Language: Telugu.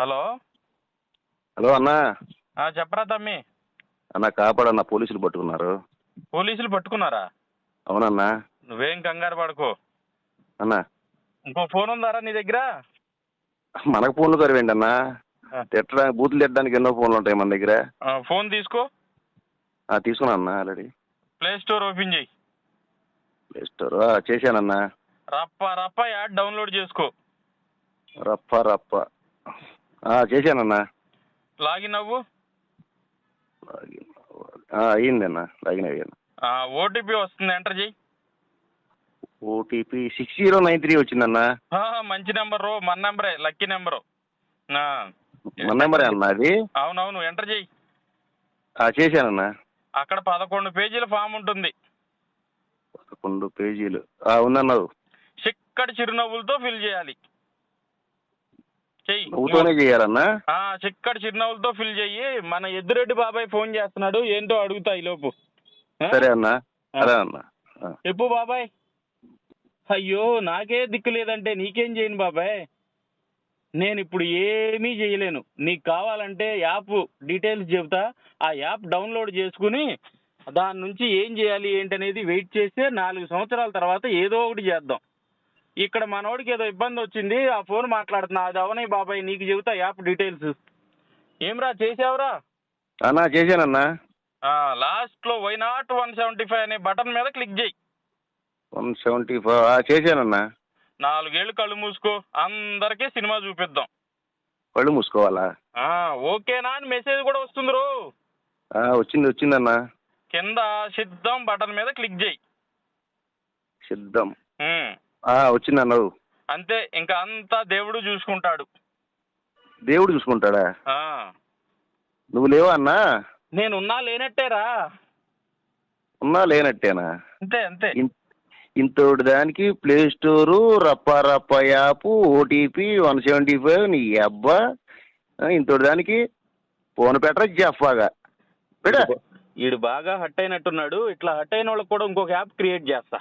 హలో. హలో అన్నా. చెప్పరా తమ్మి. అన్న కాపాడన్న పోలీసులు పట్టుకున్నారు. పోలీసులు పట్టుకున్నారా? అవునన్నా. నువ్వేం కంగారు పడకు. అన్న. ఇంకో ఫోన్ ఉందారా నీ దగ్గర? మనకు ఫోన్లు కరివేండి అన్న. తిట్టడానికి బూతులు తిట్టడానికి ఎన్నో ఫోన్లు ఉంటాయి మన దగ్గర. ఫోన్ తీసుకో. తీసుకున్నా అన్న ఆల్రెడీ. ప్లే స్టోర్ ఓపెన్ చేయి. Play store? చేశానన్నా. రప్ప రప్ప యాడ్ డౌన్లోడ్ చేసుకో. రప్ప రప్ప. చేశానన్నా. లాగిన్ అవ్వు. లాగిన్ అయ్యింది అన్న లాగిన్ అయ్యాను. ఓటీపీ వస్తుంది ఎంటర్ చేయి OTP six zero nine three వచ్చిందన్న. మంచి నెంబర్ మన నెంబరే లక్కీ నెంబరు. మన నెంబరే అన్న అది? అవునవును ఎంటర్ చేయి చేశానన్నా. అక్కడ పదకొండు పేజీల ఫామ్ ఉంటుంది. పదకొండు పేజీలు. ఉందన్నావు. చిక్కటి చిరునవ్వులతో ఫిల్ చేయాలి. చెయ్యి. నువ్వుతోనే చేయాలన్నా? ఆ, చిక్కటి చిరునవ్వులతో ఫిల్ చెయ్యి. మన ఎద్దురెడ్డి బాబాయ్ ఫోన్ చేస్తున్నాడు ఏంటో అడుగుతా ఈ లోపు? సరే అన్న సరే అన్న. చెప్పు బాబాయ్. అయ్యో నాకే దిక్కు లేదంటే నీకేం చేయను బాబాయ్? నేను ఇప్పుడు ఏమీ చేయలేను. నీకు కావాలంటే యాప్ డీటెయిల్స్ చెబుతా. ఆ యాప్ డౌన్లోడ్ చేసుకుని దాని నుంచి ఏం చేయాలి ఏంటనేది వెయిట్ చేస్తే నాలుగు సంవత్సరాల తర్వాత ఏదో ఒకటి చేద్దాం. ఇక్కడ మనోడికి ఏదో ఇబ్బంది వచ్చింది ఆ ఫోన్ మాట్లాడుతున్నా. అది అవనే బాబాయ్ నీకు చెబుతా యాప్ డీటెయిల్స్. ఏమ్రా చేసావురా? అన్నా చేశానన్నా. లాస్ట్లో why not one seventy five అనే బటన్ మీద క్లిక్ చేయి. వన్ సెవెంటీ ఫైవ్ చేశానన్నా. నాలుగేళ్ళు కళ్ళు మూసుకో అందరికీ సినిమా చూపిద్దాం. కళ్ళు మూసుకోవాలా? ఓకేనా అని మెసేజ్ కూడా వస్తుంది రో వచ్చింది వచ్చిందన్నా. కింద సిద్ధం బటన్ మీద క్లిక్ చేయి. సిద్ధం. ఉమ్, ఆ, వచ్చిందన్నావు అంతే ఇంకా అంతా దేవుడు చూసుకుంటాడు. దేవుడు చూసుకుంటాడా? నువ్వు లేవా అన్నా? నేనున్నా లేనట్టేరా. ఉన్నా లేనట్టేనా? అంతే అంతే. ఇంతోటి దానికి ప్లే స్టోరు రప్ప రప్ప app OTP one seventy five నీ అబ్బా. ఇంతోటి దానికి ఫోన్ పెట్టరా జఫాగా వీడు బాగా హట్ అయినట్టున్నాడు. ఇట్లా హట్ అయిన వాళ్ళకి కూడా ఇంకొక యాప్ క్రియేట్ చేస్తా.